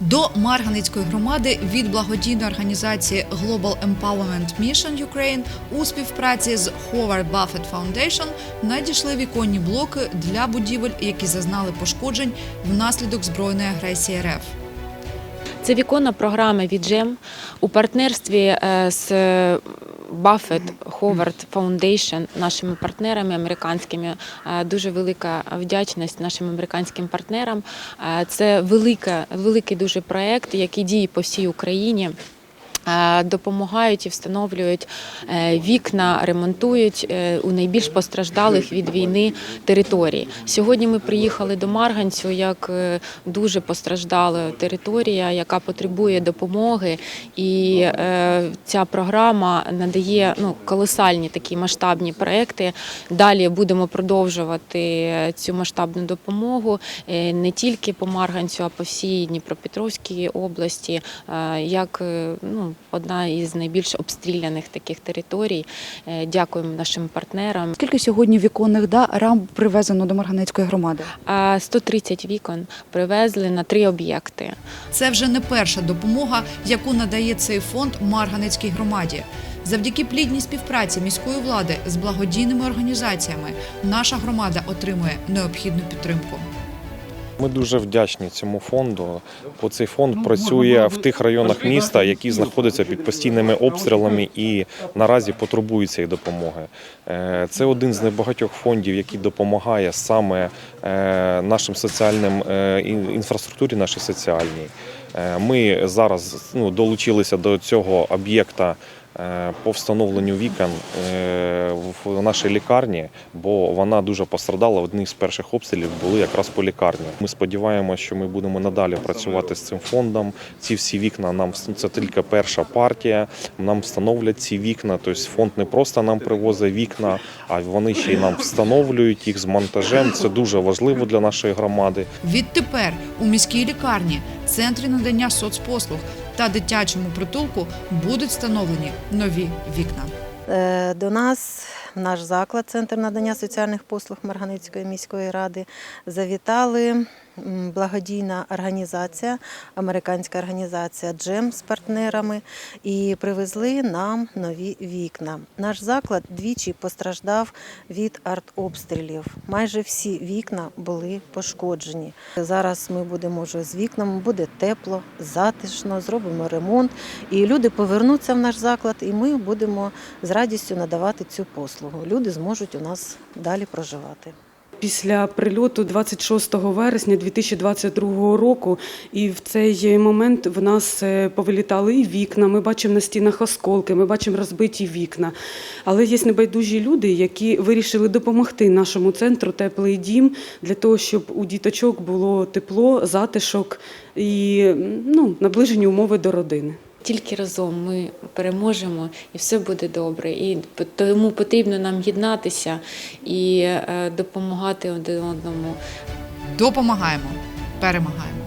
До Марганицької громади від благодійної організації Global Empowerment Mission Ukraine у співпраці з Howard Buffett Foundation надійшли віконні блоки для будівель, які зазнали пошкоджень внаслідок збройної агресії РФ. Це віконна програма від GEM у партнерстві е, з Buffett Howard Foundation, нашими партнерами американськими. Е, Дуже велика вдячність нашим американським партнерам. Е, Це велика, великий дуже проект, який діє по всій Україні. Е, Допомагають і встановлюють е, вікна, ремонтують е, у найбільш постраждалих від війни території. Сьогодні ми приїхали до Марганцю як дуже постраждала територія, яка потребує допомоги, і ця програма надає ну колосальні такі масштабні проекти. Далі будемо продовжувати цю масштабну допомогу не тільки по Марганцю, а по всій Дніпропетровській області, як ну, одна із найбільш обстріляних таких територій. Е, Дякуємо нашим партнерам. Скільки сьогодні віконних да, рам привезено до Марганецької громади? А 130 вікон привезли на три об'єкти. Це вже не перша допомога, яку надає цей фонд Марганецькій громаді. Завдяки плідній співпраці міської влади з благодійними організаціями наша громада отримує необхідну підтримку. Ми дуже вдячні цьому фонду, бо цей фонд працює в тих районах міста, які знаходяться під постійними обстрілами і наразі потребують цієї допомоги. Е, Це один з небагатьох фондів, який допомагає саме е, нашим соціальним е, інфраструктурі, нашій соціальній. Ми зараз ну, долучилися до цього об'єкта. По встановленню вікон в нашій лікарні, бо вона дуже пострадала. Одні з перших обстрілів були якраз по лікарні. Ми сподіваємося, що ми будемо надалі працювати з цим фондом. Ці всі вікна нам це тільки перша партія. Нам встановлять ці вікна. Тобто фонд не просто нам привозить вікна, а вони ще й нам встановлюють їх з монтажем. Це дуже важливо для нашої громади. Відтепер у міській лікарні, центрі надання соцпослуг та дитячому притулку будуть встановлені нові вікна. Е, До нас наш заклад, центр надання соціальних послуг Марганицької міської ради, завітали благодійна організація, американська організація Джем з партнерами і привезли нам нові вікна. Наш заклад двічі постраждав від артобстрілів. Майже всі вікна були пошкоджені. Зараз ми будемо вже з вікнами, буде тепло, затишно, зробимо ремонт, і люди повернуться в наш заклад, і ми будемо з радістю надавати цю послугу. Люди зможуть у нас далі проживати. Після прильоту 26 вересня 2022 року, і в цей момент в нас е, повилітали і вікна. Ми бачимо на стінах осколки, ми бачимо розбиті вікна. Але є небайдужі люди, які вирішили допомогти нашому центру теплий дім для того, щоб у діточок було тепло, затишок і ну, наближені умови до родини. Тільки разом ми переможемо і все буде добре. І тому потрібно нам єднатися і е, допомагати один одному. Допомагаємо, перемагаємо.